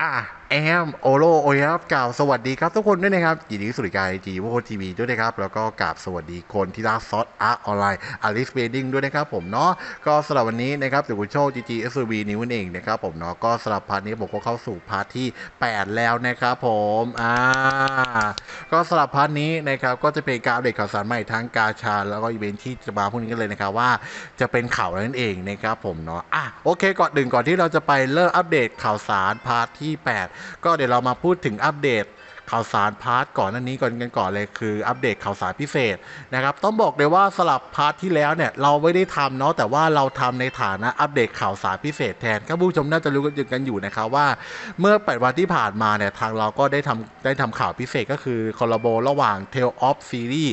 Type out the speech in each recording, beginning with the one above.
อะแอมโอโลโอยครับกล่าวสวัสดีครับทุกคนด้วยนะครับยินดีสุริการจีวโคทีวีด้วยนะครับ แล้วก็กราบสวัสดีคนที่รักซอสอาร์ออนไลน์อาริสเบดดิ้งด้วยนะครับผมเนาะก็สำหรับวันนี้นะครับเดี๋ยวคุณโชคจีจีเอสบีนิวนั่นเองนะครับผมเนาะก็สำหรับพาร์ทนี้ผมก็เข้าสู่พาร์ทที่ 8 แล้วนะครับผมอ่าก็สำหรับพาร์ทนี้นะครับก็จะเป็นการอัปเดตข่าวสารใหม่ทั้งกาชา แล้วก็อีเวนท์ที่จะมาพวกนี้กันเลยนะครับว่าจะเป็นข่าวอะไรนั่นเองนะครับผมเนาะอะโอเคก่อนหนึ่งก่อนที่เราจะไปเริ่มอัปเดตข่าวสารพาร์ทที่ 8ก็เดี๋ยวเรามาพูดถึงอัปเดต ข่าวสารพาร์ทก่อนหน้านี้ก่อนกันก่อนเลยคืออัปเดตข่าวสารพิเศษนะครับต้องบอกเลยว่าสลับพาร์ทที่แล้วเนี่ยเราไม่ได้ทำเนาะแต่ว่าเราทำในฐานะอัปเดตข่าวสารพิเศษแทนก็ผู้ชมน่าจะรู้กันอยู่นะครับว่า เมื่อ8วันที่ผ่านมาเนี่ยทางเราก็ได้ทำได้ทำข่าวพิเศษก็คือคอลลาโบระหว่าง t a l of Series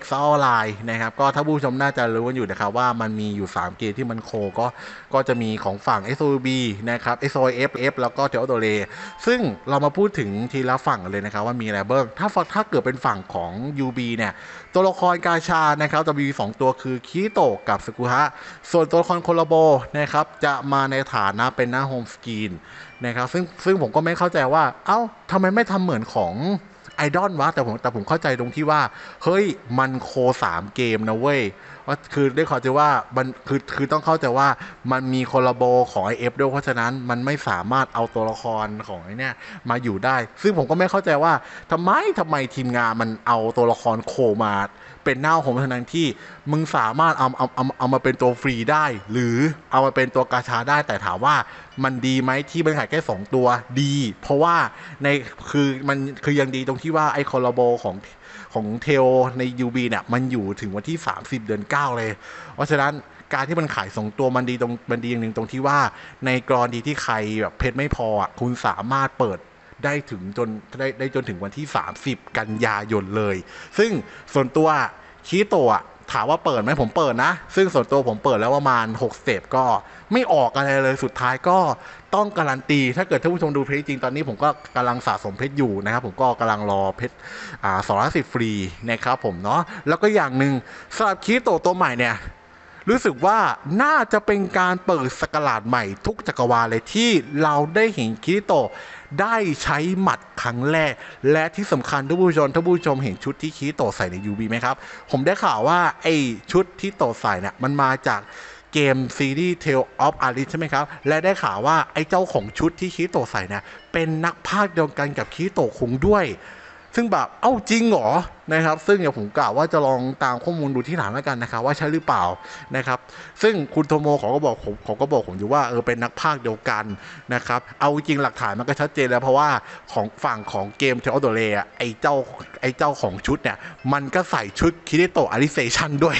X Online นะครับก็ถ้าผู้ชมน่าจะรู้กันอยู่นะครับว่ามันมีอยู่ 3 เกมที่มันโคก็ก็จะมีของฝั่ง SOB นะครับ SOF F แล้วก็ Tale of the ซึ่งเรามาพูดถึงทีละฝั่งเลยนะครับว่ามีอะไรบ้างถ้าถ้าเกิดเป็นฝั่งของ UB เนี่ยตัวละครกาชานะครับจะมีสองตัวคือคีโตกับสกุฮะส่วนตัวละครโคลาโบนะครับจะมาในฐานะเป็นหน้าโฮมสกรีนนะครับซึ่งซึ่งผมก็ไม่เข้าใจว่าเอ้าทำไมไม่ทำเหมือนของ ไอดอลวะแต่ผมแต่ผมเข้าใจตรงที่ว่า เฮ้ยมันโคสามเกมนะเว้ยว่าคือได้ขอใจว่ามันคือคือต้องเข้าใจว่ามันมีคอลลาโบของไอเอฟด้วยเพราะฉะนั้นมันไม่สามารถเอาตัวละครของไอเนี่ยมาอยู่ได้ ซึ่งผมก็ไม่เข้าใจว่าทำไมทำไมทีมงานมันเอาตัวละครโคมา เป็นหน้าของทั้งที่มึงสามารถเอาเอาเอาเอามาเป็นตัวฟรีได้ หรือเอามาเป็นตัวกาชาได้ แต่ถามว่ามันดีไหมที่มันขายแค่2ตัวดี เพราะว่าในคือมันคือยังดีตรงที่ว่าไอ้คอลลาโบของของเทลใน UB เนี่ยมันอยู่ถึงวันที่ 30 เดือน 9 เลย เพราะฉะนั้นการที่มันขายสองตัวมันดีตรงมันดีอย่างหนึ่งตรงที่ว่าในกรณีที่ใครแบบเพชรไม่พออะคุณสามารถเปิด ได้ถึงจนได้ได้จนถึงวันที่ 30 กันยายนเลย ซึ่งส่วนตัวคีโตะถามว่าเปิดไหมผมเปิดนะ ซึ่งส่วนตัวผมเปิดแล้วประมาณ6เต็ปก็ไม่ออกอะไรเลยสุดท้ายก็ต้องการันตี ถ้าเกิดท่านผู้ชมดูเพจจริงตอนนี้ผมก็กำลังสะสมเพชรอยู่นะครับ ผมก็กำลังรอเพชรอ่าสองร้อยสิบฟรีนะครับผมเนาะแล้วก็อย่างหนึ่งสำหรับคีโตตัวใหม่เนี่ยรู้สึกว่าน่าจะเป็นการเปิดสกราดใหม่ทุกจักรวาลเลยที่เราได้เห็นคิริโต ได้ใช้หมัดครั้งแรก และที่สำคัญท่านผู้ชมท่านผู้ชมเห็นชุดที่คีโตใส่ใน UB ไหมครับ ผมได้ข่าวว่าไอชุดที่โตใส่เนี่ยมันมาจากเกมซีรีส์ Tale of Alice ใช่ไหมครับ และได้ข่าวว่าไอ้เจ้าของชุดที่คีโตใส่เนี่ยเป็นนักพากย์เดียวกันกับคีโตคุงด้วย ซึ่งแบบเอ้าจริงเหรอนะครับ ซึ่งเดี๋ยวผมกล่าวว่าจะลองตามข้อมูลดูที่หลังแล้วกันนะครับ ว่าใช่หรือเปล่านะครับ ซึ่งคุณโทโมเขาก็บอกผมเขาก็บอกผมอยู่ว่าเออเป็นนักพากย์เดียวกันนะครับ เอาจริงหลักฐานมันก็ชัดเจนแล้วเพราะว่าของฝั่งของเกมเทอร์โดเรอไอเจ้าไอเจ้าของชุดเนี่ย มันก็ใส่ชุดคิริโตอาริเซชันด้วย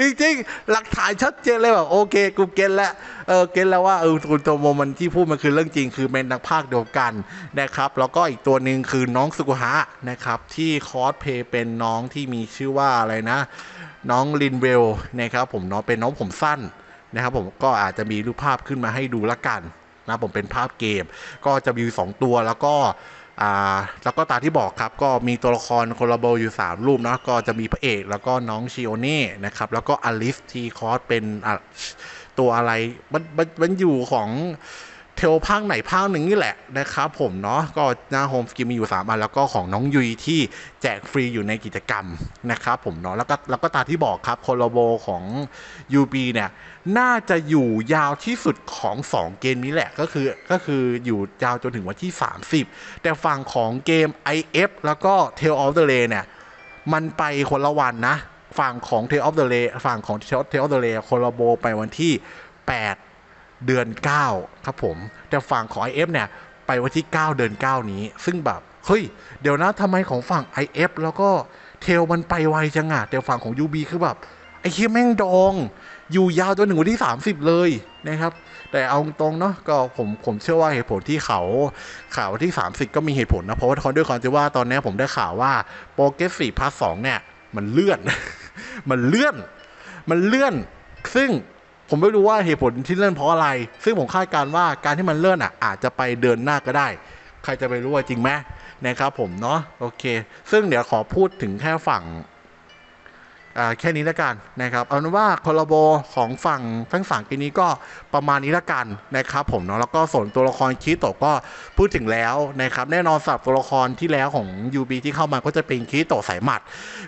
จริงๆ หลักฐานชัดเจนเลยแบบโอเค กูเก็ตแล้วเออเก็ตแล้วว่าเออคุณโตโมมันที่พูดมันคือเรื่องจริง คือเป็นนักพากย์เดียวกันนะครับ แล้วก็อีกตัวหนึ่งคือน้องสุกุฮะนะครับ ที่คอสเพย์เป็นน้องที่มีชื่อว่าอะไรนะ น้องลินเวลนะครับผมน้องเป็นน้องผมสั้นนะครับ ผมก็อาจจะมีรูปภาพขึ้นมาให้ดูละกันนะผมเป็นภาพเกม ก็จะมีสองตัวแล้วก็ อ่าแล้วก็ตามที่บอกครับก็มีตัวละครคอลาโบอยู่ 3 รูปนะก็จะมีพระเอกแล้วก็น้องชิโอเน่นะครับแล้วก็อลิสที่คอสเป็นตัวอะไรมันมันมันอยู่ของ เทลภาคไหนภาคหนึ่งนี่แหละนะครับผมเนาะก็หน้าโฮมสกิมมีอยู่ 3 อัน แล้วก็ของน้องยุยที่แจกฟรีอยู่ในกิจกรรมนะครับผมเนาะแล้วก็แล้วก็ตาที่บอกครับโคลาโบของ UB เนี่ย น่าจะอยู่ยาวที่สุดของ 2 เกมนี้แหละก็คือก็คืออยู่ยาวจนถึงวันที่ 30 แต่ฝั่งของเกม IF แล้วก็ Tale of the Ray เนี่ย มันไปคนละวันนะ ฝั่งของ Tale of the Ray ฝั่งของ Tale of the Ray โคลาโบไปวันที่ 8 เดือน 9 ครับผม แต่ฝั่งของ IF เนี่ย ไปวันที่ 9 เดือน 9 นี้ ซึ่งแบบ เฮ้ย เดี๋ยวนะทำไมของฝั่ง IF แล้วก็เทลมันไปไวจังอะแต่ฝั่งของ UB คือแบบ ไอ้เคียแม่งดอง อยู่ยาวจนถึงวันที่ 30 เลยนะครับ แต่เอาตรงเนาะก็ผมผมเชื่อว่าเหตุผลที่เขาข่าววันที่ 30 ก็มีเหตุผลนะ เพราะว่าด้วยความที่ว่าตอนนี้ผมได้ข่าวว่าโปรเกสสี่พาร์ทสเนี่ย มันเลื่อน มันเลื่อน มันเลื่อน ซึ่ง ผมไม่รู้ว่าเหตุผลที่เลื่อนเพราะอะไร ซึ่งผมคาดการว่าการที่มันเลื่อนอะอาจจะไปเดินหน้าก็ได้ ใครจะไปรู้ว่าจริงไหมนะครับผมเนาะโอเค ซึ่งเดี๋ยวขอพูดถึงแค่ฝั่ง แค่นี้ละกันนะครับเอาเป็นว่าคอลลาโบของฝั่งทั้งฝั่งกีนี้ก็ประมาณนี้ละกันนะครับผมเนาะแล้วก็ส่วนตัวละครคิโตะก็พูดถึงแล้วนะครับแน่นอนสำหรับตัวละครที่แล้วของ UB ที่เข้ามาก็จะเป็นคิโตะสายหมัด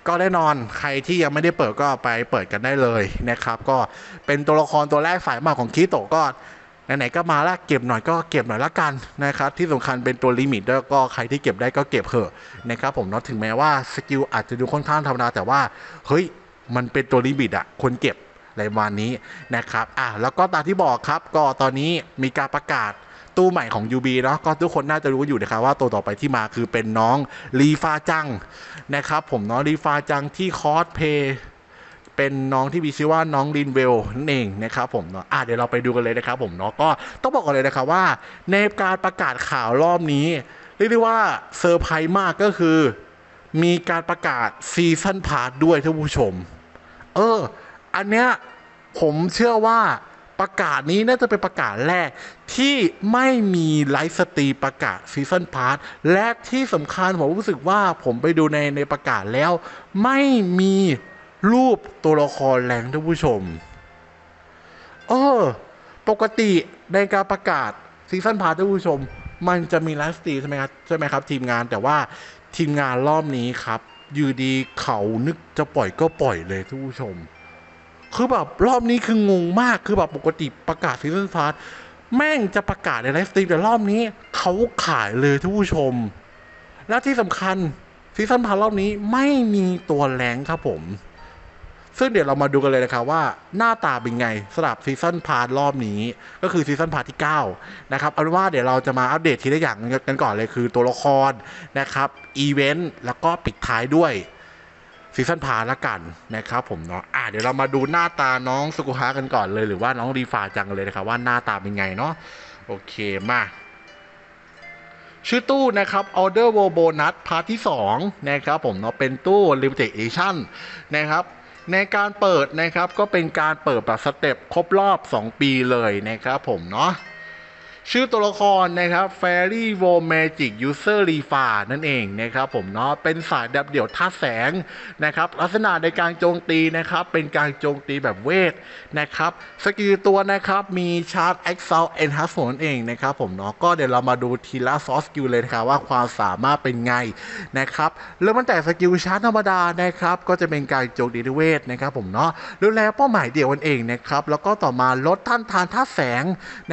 ก็แน่นอนใครที่ยังไม่ได้เปิดก็ไปเปิดกันได้เลยนะครับก็เป็นตัวละครตัวแรกสายหมัดของคิโตะก็ ไหนๆก็มาแล้วเก็บหน่อยก็เก็บหน่อยละกันนะครับที่สำคัญเป็นตัวลิมิตแล้วก็ใครที่เก็บได้ก็เก็บเถอะนะครับผมเนาะถึงแม้ว่าสกิลอาจจะดูค่อนข้างธรรมดาแต่ว่าเฮ้ยมันเป็นตัวลิมิตอะคนเก็บอะไรประมาณนี้นะครับอะแล้วก็ตามที่บอกครับ ก็ตอนนี้มีการประกาศตู้ใหม่ของ UB เนาะก็ทุกคนน่าจะรู้อยู่นะครับว่าตัวต่อไปที่มาคือเป็นน้องลีฟาจังนะครับผมเนาะลีฟาจังที่คอสเพย์ เป็นน้องที่มีชื่อว่าน้องลินเวลนั่นเองนะครับผมเนาะอะเดี๋ยวเราไปดูกันเลยนะครับผมเนาะก็ต้องบอกก่อนเลยนะครับว่า ในการประกาศข่าวรอบนี้เรียกได้ว่าเซอร์ไพรส์มากก็คือ มีการประกาศซีซั่นพาร์ทด้วยท่านผู้ชม เออ อันเนี้ยผมเชื่อว่าประกาศนี้น่าจะเป็นประกาศแรกที่ไม่มีไลฟ์สตรีประกาศซีซันพาร์ทและที่สำคัญผมรู้สึกว่าผมไปดูในในประกาศแล้ว ไม่มี รูปตัวละครแรงท่านผู้ชม เออ ปกติในการประกาศซีซันพาร์ทท่านผู้ชม มันจะมีไลฟ์สตรีมใช่ไหมครับใช่ไหมครับ ทีมงานแต่ว่าทีมงานรอบนี้ครับ อยู่ดีเขานึกจะปล่อยก็ปล่อยเลยท่านผู้ชม คือแบบรอบนี้คืองงมากคือแบบปกติประกาศซีซันพาร์ทแม่งจะประกาศในไลฟ์สตรีมแต่รอบนี้เขาขายเลยท่านผู้ชม และที่สำคัญซีซันพาร์ทรอบนี้ไม่มีตัวแรงครับผม ซึ่งเดี๋ยวเรามาดูกันเลยนะครับว่าหน้าตาเป็นไงสำหรับซีซันพาร์ทรอบนี้ ก็คือซีซันพาร์ทที่ 9 นะครับเอาเป็นว่าเดี๋ยวเราจะมาอัปเดตทีละอย่างกันก่อนเลยคือตัวละครนะครับอีเวนต์แล้วก็ปิดท้ายด้วยซีซันพาร์ทละกันนะครับผมเนาะอะเดี๋ยวเรามาดูหน้าตาน้องสุกุฮะกันก่อนเลยหรือว่าน้องรีฟาจังเลยนะครับว่าหน้าตาเป็นไงเนาะโอเคมาชื่อตู้นะครับ Order World Bonus พาร์ทที่ 2 นะครับผมเนาะเป็นตู้ Limited Edition นะครับ ในการเปิดนะครับก็เป็นการเปิดแบบสเต็ปครบรอบ 2 ปีเลยนะครับผมเนาะ ชื่อตัวละครนะครับ Fairy w o Magic User r e f a นั่นเองนะครับผมเนาะเป็นสายดับเดี่ยวท่าแสงนะครับลักษณะในการโจมตีนะครับ เป็นการโจมตีแบบเวทนะครับสกิลตัวนะครับ มีชาร์จ Exalt Enhancement นั่นเองนะครับผมเนาะก็เดี๋ยวเรามาดูทีละซอสสกิลเลยนะครับว่าความสามารถเป็นไงนะครับเริ่มตั้งแต่สกิลชาร์จธรรมดานะครับก็จะเป็นการโจมตีด้วยเวทนะครับผมเนาะดูแลเป้าหมายเดียวกันเองนะครับแล้วก็ต่อมาลดท่านทานท่าแสง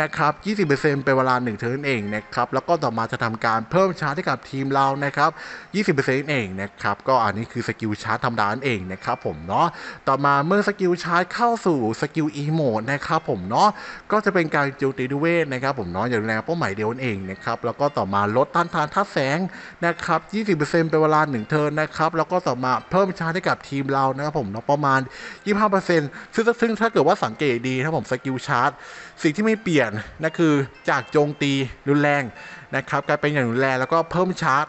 นะครับ 20%เป็นเวลา1เทิร์นเองนะครับแล้วก็ต่อมาจะทำการเพิ่มชาร์จให้กับทีมเรานะครับ 20%นั่นเองนะครับก็อันนี้คือสกิลชาร์จธรรมดานั่นเองนะครับผมเนาะต่อมาเมื่อสกิลชาร์จเข้าสู่สกิลอีโมดนะครับผมเนาะก็จะเป็นการโจมตีด้วยเวทนะครับผมเนาะอย่างดูแลเป้าหมายเดียวนั่นเองนะครับแล้วก็ต่อมาลดต้านทานท่าแสงนะครับ 20%เป็นเวลา1เทิร์นนะครับแล้วก็ต่อมาเพิ่มชาร์จให้กับทีมเรานะครับผมเนาะประมาณ 25%ซึ่งซึ่งถ้าเกิดว่าสังเกตดีถ้าผมสกิลชาร์จสิ่งที่ไม่เปลี่ยนนั่นคือจากโจมตีรุนแรงนะครับกลายเป็นอย่างรุนแรงแล้วก็เพิ่มชาร์จ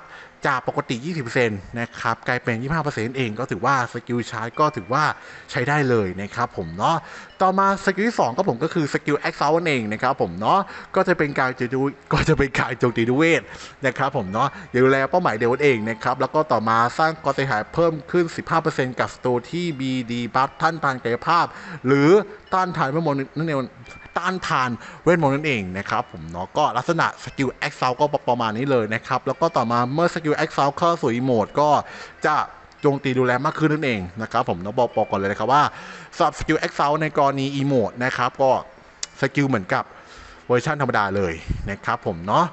จากปกติ 20%นะครับกลายเป็น 25%เองก็ถือว่าสกิลชาร์จก็ถือว่าใช้ได้เลยนะครับผมเนาะต่อมาสกิลที่2ก็ผมก็คือสกิลแอคเซลนั่นเองนะครับผมเนาะก็จะเป็นการจะดูก็จะเป็นการโจมตีด้วยเวทนะครับผมเนาะอย่าดูแลเป้าหมายเดียวเองนะครับแล้วก็ต่อมาสร้างความเสียหายเพิ่มขึ้น 15%กับสโตที่ BD บัฟท่านทานกายภาพ หรือต้านทานเวทมนนั่นเอง ต้านทานเวทมนต์นั่นเองนะครับผมเนาะก็ลักษณะสกิลแอคเซลก็ประมาณนี้เลยนะครับ แล้วก็ต่อมาเมื่อสกิลแอคเซลเข้าสู่อีโมดก็จะโจมตีดูแลมากขึ้นนั่นเองนะครับผมต้องบอกบอกก่อนเลยนะครับว่าสำหรับสกิลแอคเซลในกรณีอีโมดนะครับก็สกิลเหมือนกับเวอร์ชันธรรมดาเลยนะครับผมเนาะ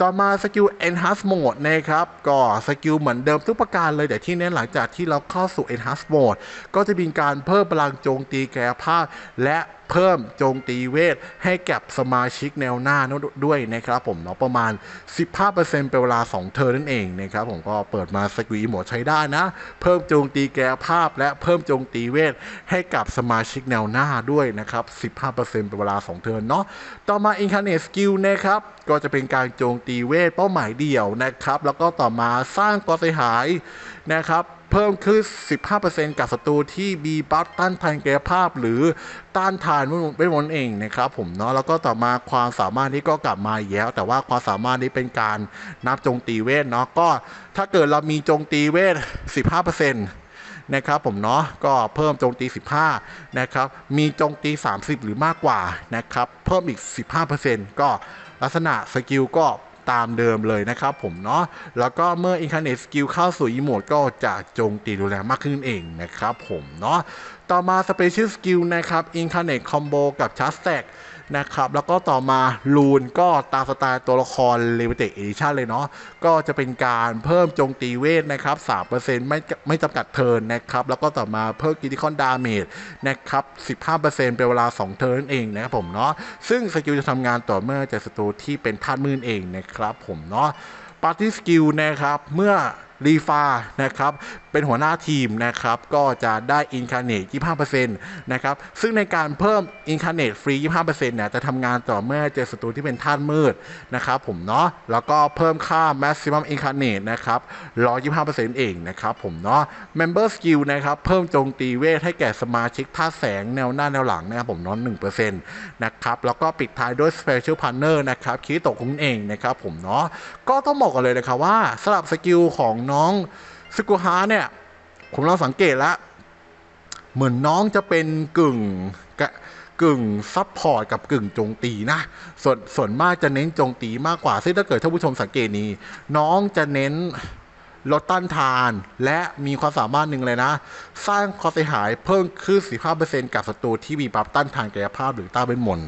ต่อมาสกิล Enhance Mode นะครับ ก็สกิลเหมือนเดิมทุกประการเลย แต่ที่เน้นหลังจากที่เราเข้าสู่ Enhance Mode ก็จะมีการเพิ่มพลังโจมตีแก่ภาพ และ เพิ่มโจมตีเวทให้กับสมาชิกแนวหน้าด้วยนะครับผมเนาะประมาณ 15%เป็นเวลา 2เทอร์นั่นเองนะครับผมก็เปิดมาสกิลโหมดใช้ได้นะ เพิ่มโจมตีแก่ภาพ และเพิ่มโจมตีเวทให้กับสมาชิกแนวหน้าด้วยนะครับ 15%เป็นเวลา 2เทอร์นเนาะต่อมา Incarnate Skill นะครับก็จะเป็นการโจมตีเวทเป้าหมายเดี่ยวนะครับ แล้วก็ต่อมาสร้างความเสียหายนะครับ เพิ่มขึ้น 15%กับศัตรูที่มีบัฟต้านทานกายภาพหรือต้านทานเวทมนต์เองนะครับผมเนาะแล้วก็ต่อมาความสามารถนี้ก็กลับมาอีกแล้ว แต่ว่าความสามารถนี้เป็นการนับจมตีเวทเนาะก็ถ้าเกิดเรามีจมตีเวท 15%นนะครับผมเนาะก็เพิ่มโจมตี 15 นะครับ มีโจมตี 30 หรือมากกว่านะครับ เพิ่มอีก 15%ก็ลักษณะสกิลก็ ตามเดิมเลยนะครับผมเนาะแล้วก็เมื่อ Incarnate Skill เข้าสู่อีโมดก็จะโจมตีรุนแรงมากขึ้นเองนะครับผมเนาะต่อมา Special Skill นะครับ Incarnate Combo กับ Charge Stack นะครับ แล้วก็ต่อมาลูนก็ตามสไตล์ตัวละคร Limited Edition เลยเนาะก็จะเป็นการเพิ่มโจมตีเวทนะครับ3%ไม่ไม่จำกัดเทิร์นนะครับ แล้วก็ต่อมาเพิ่มกิติคอนดาเมจนะครับ15%เป็นเวลา2เทิร์นเองนะครับผมเนาะซึ่งสกิลจะทำงานต่อเมื่อเจอศัตรูที่เป็นธาตุมืดเองนะครับผมเนาะปาร์ตี้สกิลนะครับเมื่อ รีฟานะครับเป็นหัวหน้าทีมนะครับก็จะได้อินคาเนต25%นะครับซึ่งในการเพิ่มอินคาเนตฟรี 25%เนี่ยจะทำงานต่อเมื่อเจอศัตรูที่เป็นธาตุมืดนะครับผมเนาะแล้วก็เพิ่มค่า maximum incarnate นะครับ125%เองนะครับผมเนาะ member skill นะครับเพิ่มโจมตีเวทให้แก่สมาชิกธาแสงแนวหน้าแนวหลังนะครับผมเนาะ1%นะครับแล้วก็ปิดท้ายด้วย special partner นะครับคิโตะคุณเองนะครับผมเนาะก็ต้องบอกกันเลยนะครับว่าสลับสกิลของน้องสกุฮาเนี่ย ผมลองสังเกตแล้ว เหมือนน้องจะเป็นกึ่งกกึ่งซับพอร์ตกับกึ่งโจมตีนะ ส่วนส่วนมากจะเน้นโจมตีมากกว่า ซึ่งถ้าเกิดท่านผู้ชมสังเกตนี้ น้องจะเน้นลดต้านทาน และมีความสามารถหนึ่งเลยนะ สร้างความเสียหายเพิ่มขึ้น 15%กับศัตรูที่มีบัฟต้านทานกายภาพหรือต้านเป็นมน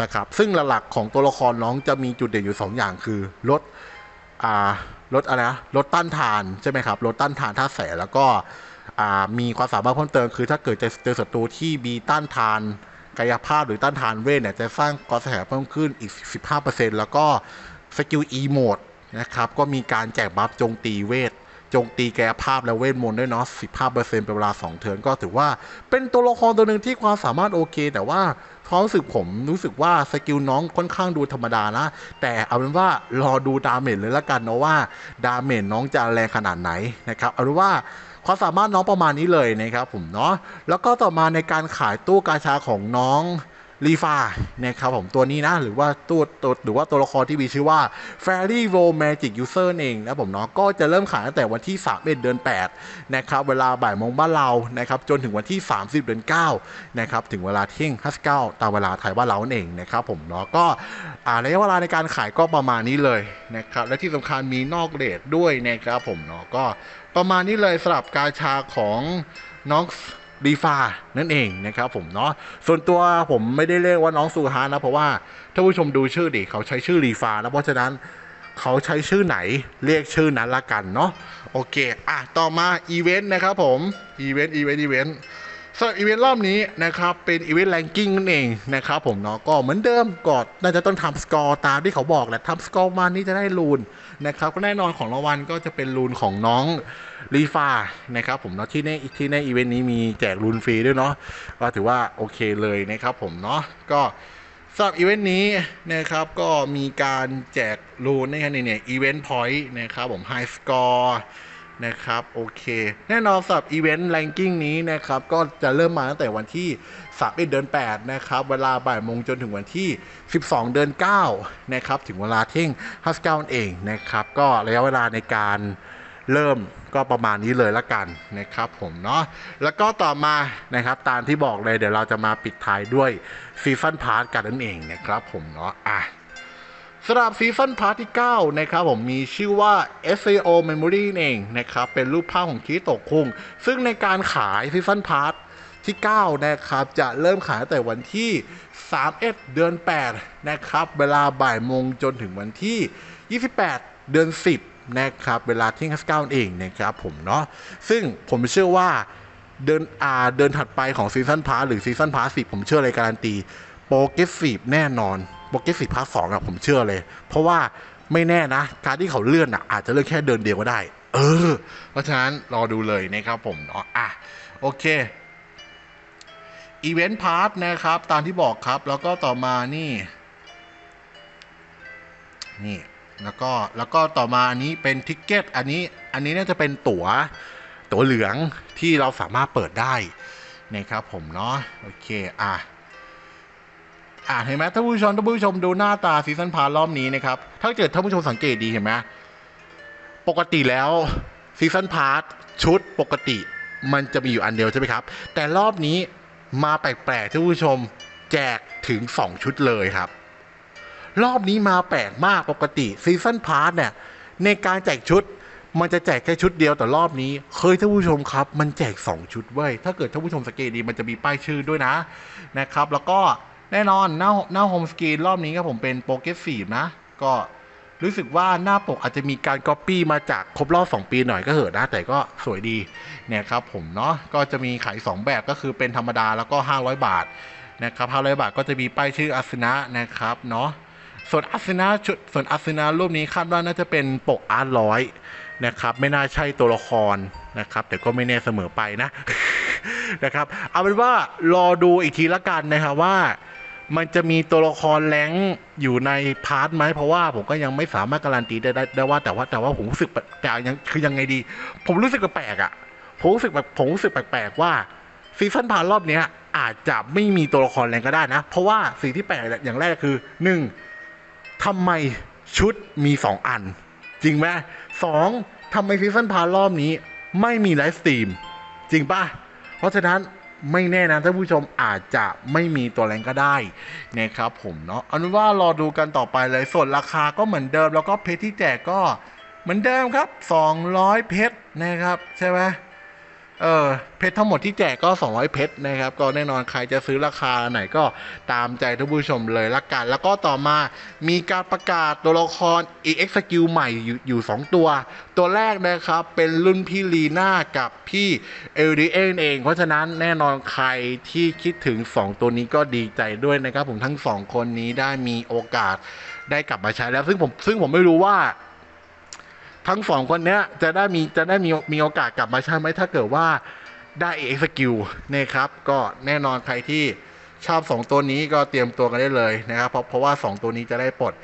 นะครับ ซึ่งหลักๆของตัวละครน้องจะมีจุดเด่นอยู่ 2 อย่างคือลดอ่า ลดอะไรนะลดต้านทานใช่ไหมครับลดต้านทานท่าแสแล้วก็มีความสามารถเพิ่มเติมคือถ้าเกิดจะเจอศัตรูที่มีต้านทานกายภาพหรือต้านทานเวทเนี่ยจะสร้างกอสแสเพิ่มขึ้นอีก 15%แล้วก็สกิล E โหมดนะครับก็มีการแจกบัฟโจมตีเวท จมตีแกภาพและเวทมนต์ด้วยเนาะ15%เป็นเวลา 2 เทิร์นก็ถือว่าเป็นตัวละครตัวหนึ่งที่ความสามารถโอเค แต่ว่าความรู้สึกผมรู้สึกว่าสกิลน้องค่อนข้างดูธรรมดานะ แต่เอาเป็นว่ารอดูดาเมจเลยละกันเนาะว่าดาเมจน้องจะแรงขนาดไหนนะครับเอาเป็นว่าความสามารถน้องประมาณนี้เลยนะครับผมเนาะแล้วก็ต่อมาในการขายตู้กาชาของน้อง รีฟานะครับผมตัวนี้นะ หรือว่าตัวตัวหรือว่าตัวละครที่มีชื่อว่า Fairy r o Magic User เองนะผมเนาะก็จะเริ่มขายตั้งแต่วันที่3เดือน 8 นะครับ เวลาบ่ายโมงบ้านเรานะครับจนถึงวันที่ 30 เดือน 9 นะครับถึงเวลาเที่ยง59ตามเวลาไทยบ้านเราเองนะครับผมเนาะก็อ่าระยะเวลาในการขายก็ประมาณนี้เลยนะครับและที่สำคัญมีนอกเรทด้วยนะครับผมเนาะก็ประมาณนี้เลยสำหรับกาชาของน้อง รีฟานั่นเองนะครับผมเนาะส่วนตัวผมไม่ได้เรียกว่าน้องซูฮานะเพราะว่าถ้าผู้ชมดูชื่อดิเขาใช้ชื่อรีฟาแล้วเพราะฉะนั้นเขาใช้ชื่อไหนเรียกชื่อนั้นละกันเนาะโอเคอะต่อมาอีเวนต์นะครับผมอีเวนต์อีเวนต์อีเวนต์สำหรับอีเวนต์รอบนี้นะครับเป็นอีเวนต์แรงกิ้งนั่นเองนะครับผมเนาะก็เหมือนเดิมกอดน่าจะต้องทำสกอร์ตามที่เขาบอกแหละทำสกอร์มานี่จะได้ลูนนะครับก็แน่นอนของรางวัลก็จะเป็นลูนของน้อง รีฟานะครับผมเนาะที่ในที่ในอีเวนต์นี้มีแจกรูนฟรีด้วยเนาะก็ถือว่าโอเคเลยนะครับผมเนาะก็สำหรับอีเวนต์นี้นะครับก็มีการแจกรูนนะครับเนี่ยอีเวนต์พอยต์นะครับผมไฮสกอร์นะครับโอเค แน่นอนสำหรับอีเวนต์แรงกิ้งนี้นะครับก็จะเริ่มมาตั้งแต่วันที่3เดือน8นะครับเวลาบ่ายโมงจนถึงวันที่ 12 เดือน9นะครับถึงเวลาเที่ยง59เองนะครับก็ระยะเวลาในการ เริ่มก็ประมาณนี้เลยละกันนะครับผมเนาะแล้วก็ต่อมานะครับตามที่บอกเลยเดี๋ยวเราจะมาปิดท้ายด้วยซีซันพาร์ทกันนั่นเองนะครับผมเนาะอะสำหรับซีซันพาร์ทที่ 9 นะครับผมมีชื่อว่า SAO Memory เองนะครับ เป็นรูปภาพของคิโตะคุง ซึ่งในการขายซีซันพาร์ทที่ 9 นะครับ จะเริ่มขายตั้งแต่วันที่ 31 เดือน 8 นะครับ เวลาบ่ายโมงจนถึงวันที่ 28 เดือน 10 นะครับ เวลาเที่ยงเก้าเองนะครับผมเนาะซึ่งผมเชื่อว่าเดินอาเดินถัดไปของซีซันพาร์หรือซีซันพาร์สิผมเชื่อเลยการันตีโปรเกสซีฟแน่นอนโปรเกสซีฟพาร์สองอะผมเชื่อเลย เพราะว่าไม่แน่นะ การที่เขาเลื่อนอะอาจจะเลื่อนแค่เดินเดียวก็ได้ เออ เพราะฉะนั้นรอดูเลยนะครับผมเนาะอะโอเคอีเวนต์พาร์ทนะครับ ตามที่บอกครับ แล้วก็ต่อมานี่ นี่ แล้วก็แล้วก็ต่อมาอันนี้เป็นทิกเก็ตอันนี้อันนี้น่าจะเป็นตัว๋วตั๋วเหลืองที่เราสามารถเปิดได้นะครับผมเนาะโอเคอะอะเห็นไหมท่านผู้ชมท่านผู้ชมดูหน้าตาซีซันพาร์รอบนี้นะครับถ้าเกิดท่านผู้ชมสังเกตดีเห็นไหมปกติแล้วซีซันพาร์ชุดปกติมันจะมีอยู่อันเดียวใช่ไหมครับ แต่รอบนี้มาแปลกๆท่านผู้ชมแจกถึง 2 ชุดเลยครับ รอบนี้มาแปลกมากปกติซีซันพาร์ทเนี่ยในการแจกชุดมันจะแจกแค่ชุดเดียวแต่รอบนี้เคยท่านผู้ชมครับ มันแจก 2 ชุดเว้ยถ้าเกิดท่านผู้ชมสังเกตดีมันจะมีป้ายชื่อด้วยนะนะครับ แล้วก็แน่นอนหน้าหน้าโฮมสกรีนรอบนี้ก็ผมเป็นโปรเกรสซีฟนะ ก็รู้สึกว่าหน้าปกอาจจะมีการก๊อปปี้มาจากครบรอบ 2 ปีหน่อยก็เหอะนะ แต่ก็สวยดีเนี่ยครับผมเนาะก็จะมีขาย 2 แบบก็คือเป็นธรรมดาแล้วก็ 500 บาทนะครับ500 บาทก็จะมีป้ายชื่ออาสนะนะครับเนาะ ส่วนอาสนะชุดส่วนอาสนะรูปนี้คาดว่าน่าจะเป็นปกอาร์ร้อยนะครับ ไม่น่าใช่ตัวละครนะครับ แต่ก็ไม่แน่เสมอไปนะนะครับ เอาเป็นว่ารอดูอีกทีละกันนะครับว่ามันจะมีตัวละครแรงอยู่ในพาร์ทไหมเพราะว่าผมก็ยังไม่สามารถการันตีได้ได้ว่าแต่ว่าแต่ว่าผมรู้สึกแปลกแต่ยังคือยังไงดี ผมรู้สึกแปลกอะผมรู้สึกแบบผมรู้สึกแปลกๆว่าซีซั่นพารรอบเนี้ยอาจจะไม่มีตัวละครแรงก็ได้นะ เพราะว่าสิ่งที่แปลกอย่างแรกคือหนึ่ง ทำไมชุดมีสองอัน จริงไหมสองทำไมซีซันพาร์รอบนี้ ไม่มีไลฟ์สตรีม จริงปะเพราะฉะนั้นไม่แน่นะท่านผู้ชมอาจจะไม่มีตัวแรงก็ได้นะครับผมเนาะเอาเป็นว่ารอดูกันต่อไปเลยส่วนราคาก็เหมือนเดิม แล้วก็เพชรที่แจกก็เหมือนเดิมครับ 200 เพชรนะครับ ใช่ไหม เออเพชรทั้งหมดที่แจกก็ 200 เพชรนะครับ ก็แน่นอนใครจะซื้อราคาไหนก็ตามใจท่านผู้ชมเลยละกัน แล้วก็ต่อมามีการประกาศตัวละคร EX Skill ใหม่อยู่อยู่ 2 ตัว ตัวแรกนะครับเป็นรุ่นพี่ลีน่ากับพี่เอลดีเอนเอง เพราะฉะนั้นแน่นอนใครที่คิดถึง 2 ตัวนี้ก็ดีใจด้วยนะครับ ผมทั้ง 2 คนนี้ได้มีโอกาสได้กลับมาใช้แล้ว ซึ่งผมซึ่งผมไม่รู้ว่า ทั้งสองคนเนี้ยจะได้มีจะได้มีมีโอกาสกลับมาใช่ไหมถ้าเกิดว่าได้เอ็กซ์กิลนะครับ ก็แน่นอนใครที่ชอบ 2 ตัวนี้ก็เตรียมตัวกันได้เลยนะครับ เพราะเพราะว่า 2 ตัวนี้จะได้ปลด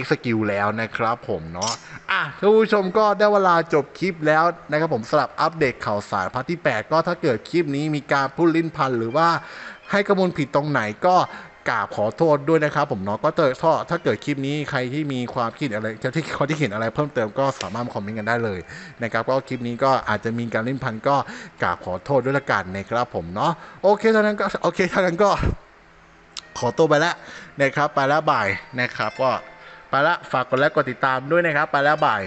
X Skill แล้วนะครับผมเนาะอะท่านผู้ชมก็ได้เวลาจบคลิปแล้วนะครับผมสำหรับอัปเดตข่าวสารพาร์ทที่ 8 ก็ถ้าเกิดคลิปนี้มีการพูดลิ้นพันหรือว่าให้ข้อมูลผิดตรงไหนก็ กราบขอโทษด้วยนะครับ ผมเนาะก็เจอถ้าถ้าเกิดคลิปนี้ใครที่มีความคิดอะไรที่เขาที่เห็นอะไรเพิ่มเติมก็สามารถคอมเมนต์กันได้เลยนะครับก็คลิปนี้ก็อาจจะมีการลิ้นพันก็กราบขอโทษด้วยละกันนะครับผมเนาะโอเคเท่านั้นก็โอเคเท่านั้นก็ขอตัวไปแล้วนะครับ ไปแล้วบ่ายนะครับ ก็ไปละฝากกดไลค์กดติดตามด้วยนะครับ ไปแล้วบ่าย